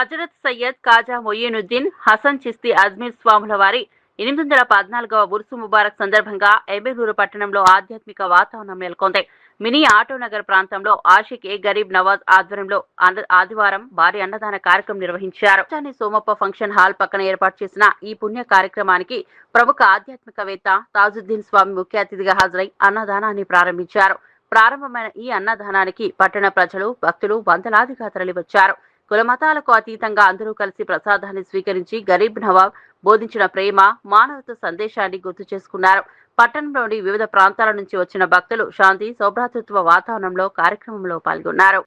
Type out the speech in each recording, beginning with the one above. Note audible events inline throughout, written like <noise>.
హజరత్ సయ్యద్ కాజా మొయ్యనుద్దీన్ హసన్ చిస్తి అజ్మీర్ స్వాముల వారి ఎనిమిది వందల పద్నాలుగవ బుర్సు ముబారక్ సందర్భంగా ఎమ్మెలూరు పట్టణంలో ఆధ్యాత్మిక వాతావరణం నెలకొంది. మినీ ఆటో నగర్ ప్రాంతంలో ఆషిక్ ఏ గరీబ్ నవాజ్ ఆధ్వర్యంలో ఆదివారం భారీ అన్నదాన కార్యక్రమం నిర్వహించారు. సోమప్ప ఫంక్షన్ హాల్ పక్కన ఏర్పాటు చేసిన ఈ పుణ్య కార్యక్రమానికి ప్రముఖ ఆధ్యాత్మికవేత్త తాజుద్దీన్ స్వామి ముఖ్య అతిథిగా హాజరై అన్నదానాన్ని ప్రారంభించారు. ప్రారంభమైన ఈ అన్నదానానికి పట్టణ ప్రజలు భక్తులు వందలాదిగా తరలివచ్చారు కులమతాలకు అతీతంగా అందరూ కలిసి ప్రసాదాన్ని స్వీకరించి గరీబ్ నవాబ్ బోధించిన ప్రేమ మానవత్వ సందేశాన్ని గుర్తు చేసుకున్నారు పట్టణంలోని వివిధ ప్రాంతాల నుంచి వచ్చిన భక్తులు శాంతి సౌభ్రాతృత్వ వాతావరణంలో కార్యక్రమంలో పాల్గొన్నారు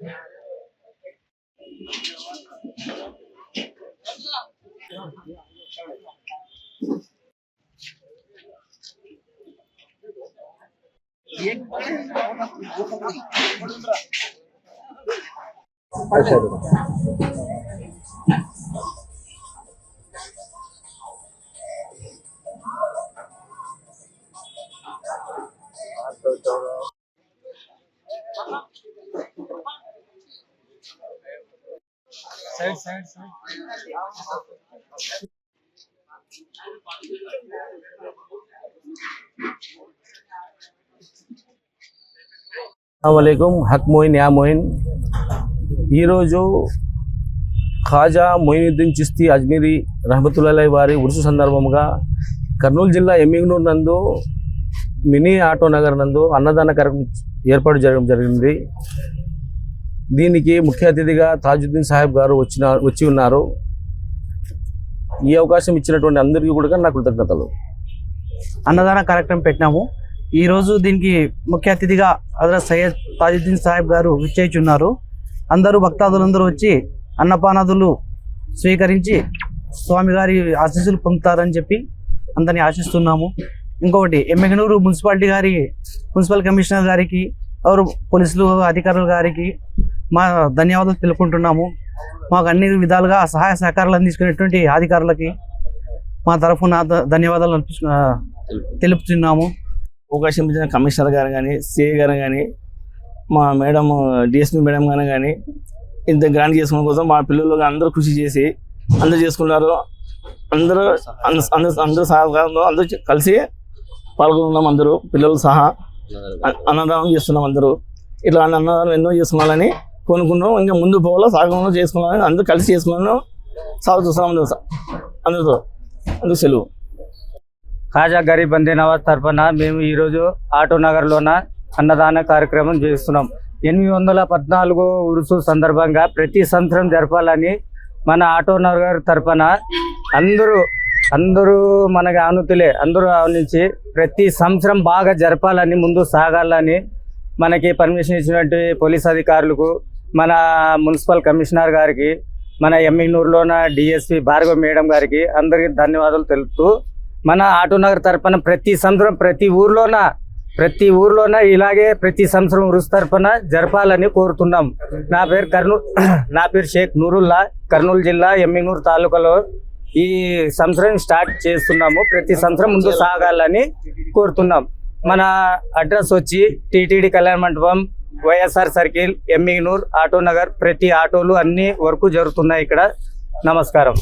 Yeah. ಸೈಡ್ ಸೈಡ್ ಸೈಡ್ అస్సలం హక్ మోయిన్ యా మోయిన్. ఈరోజు ఖాజా మొయినుద్దీన్ చిస్తి అజ్మీరి రహమతుల్లా వారి ఉరుసు సందర్భంగా కర్నూలు జిల్లా ఎమ్మింగ్నూరు నందు మినీ ఆటో నగర్ నందు అన్నదాన కార్యక్రమం ఏర్పాటు జరగడం జరిగింది. దీనికి ముఖ్య అతిథిగా తాజుద్దీన్ సాహెబ్ గారు వచ్చిన వచ్చి ఉన్నారు. ఈ అవకాశం ఇచ్చినటువంటి అందరికీ కూడా నా కృతజ్ఞతలు. అన్నదాన కార్యక్రమం పెట్టినాము. ఈరోజు దీనికి ముఖ్య అతిథిగా హజరత్ సయ్యద్ తాజుద్దీన్ సాహెబ్ గారు విచ్చేయుచున్నారు. అందరూ భక్తాదులందరూ వచ్చి అన్నపానాదులు స్వీకరించి స్వామి గారి ఆశీస్సులు పొందుతారని చెప్పి అందరినీ ఆశిస్తున్నాము. ఇంకొకటి ఎమ్మెగనూరు మున్సిపాలిటీ గారి మున్సిపల్ కమిషనర్ గారికి ఎవరు పోలీసులు అధికారుల గారికి మా ధన్యవాదాలు తెలుపుకుంటున్నాము. మాకు అన్ని విధాలుగా సహాయ సహకారాలు అందించుకునేటువంటి అధికారులకి మా తరఫున ధన్యవాదాలు అర్పించు- తెలుపుతున్నాము. అవకాశం ఇచ్చిన కమిషనర్ గారు కానీ సిఐ గారు కానీ మా మేడం డిఎస్పీ మేడం గారు కానీ ఇంత గ్రాండ్ చేసుకోవడం కోసం మా పిల్లలు అందరూ కృషి చేసి అందరూ చేసుకున్నారు. అందరూ అంద- అందరూ అందరూ సహకారంలో అందరూ కలిసి పాల్గొన్నాం అందరూ పిల్లలు సహా అన్నదానం చేస్తున్నాం అందరూ. ఇట్లా అన్నదానం ఎన్నో చేసుకోవాలని కొనుక్కున్నాం ఇంకా ముందు పోవాలా సాగంలో చేసుకోవాలని అందరూ కలిసి చేసుకున్నాను సాగు చూస్తున్నాం అందరూ స- అందరితో. సెలవు. ఖాజా గరీబ్ బందీ నవాజ్ తరఫున మేము ఈరోజు ఆటో నగర్లోన అన్నదాన కార్యక్రమం చేస్తున్నాం. ఎనిమిది వందల పద్నాలుగు ఉరుసు సందర్భంగా ప్రతి సంవత్సరం జరపాలని మన ఆటో నగర్ తరఫున అందరూ అందరూ మనకి ఆనుతులే అందరూ ఆవరించి ప్రతి సంవత్సరం బాగా జరపాలని ముందు సాగాలని మనకి పర్మిషన్ ఇచ్చినటువంటి పోలీస్ అధికారులకు మన మున్సిపల్ కమిషనర్ గారికి మన ఎమ్మిగ్నూరులోన డిఎస్పి భార్గవ మేడం గారికి అందరికీ ధన్యవాదాలు తెలుపుతూ మన ఆటోనగర్ తరపున ప్రతి సంవత్సరం ప్రతి ఊర్లోన ప్రతి ఊర్లోన ఇలాగే ప్రతి సంవత్సరం ఉరుసు తరపున జరపాలని కోరుతున్నాం. నా పేరు కర్నూలు <clears throat> నా పేరు షేక్ నూరుల్లా కర్నూలు జిల్లా ఎమ్మిగ్నూరు తాలూకాలో ఈ సంవత్సరం స్టార్ట్ చేస్తున్నాము. ప్రతి సంవత్సరం ముందు సాగాలని కోరుతున్నాం. మన అడ్రస్ వచ్చి టీటీడీ కళ్యాణ మండపం YSR circle Yemmiganur auto Nagar ప్రతి ఆటోలు అన్ని వరకు జరుగుతున్నాయి ఇక్కడ. నమస్కారం.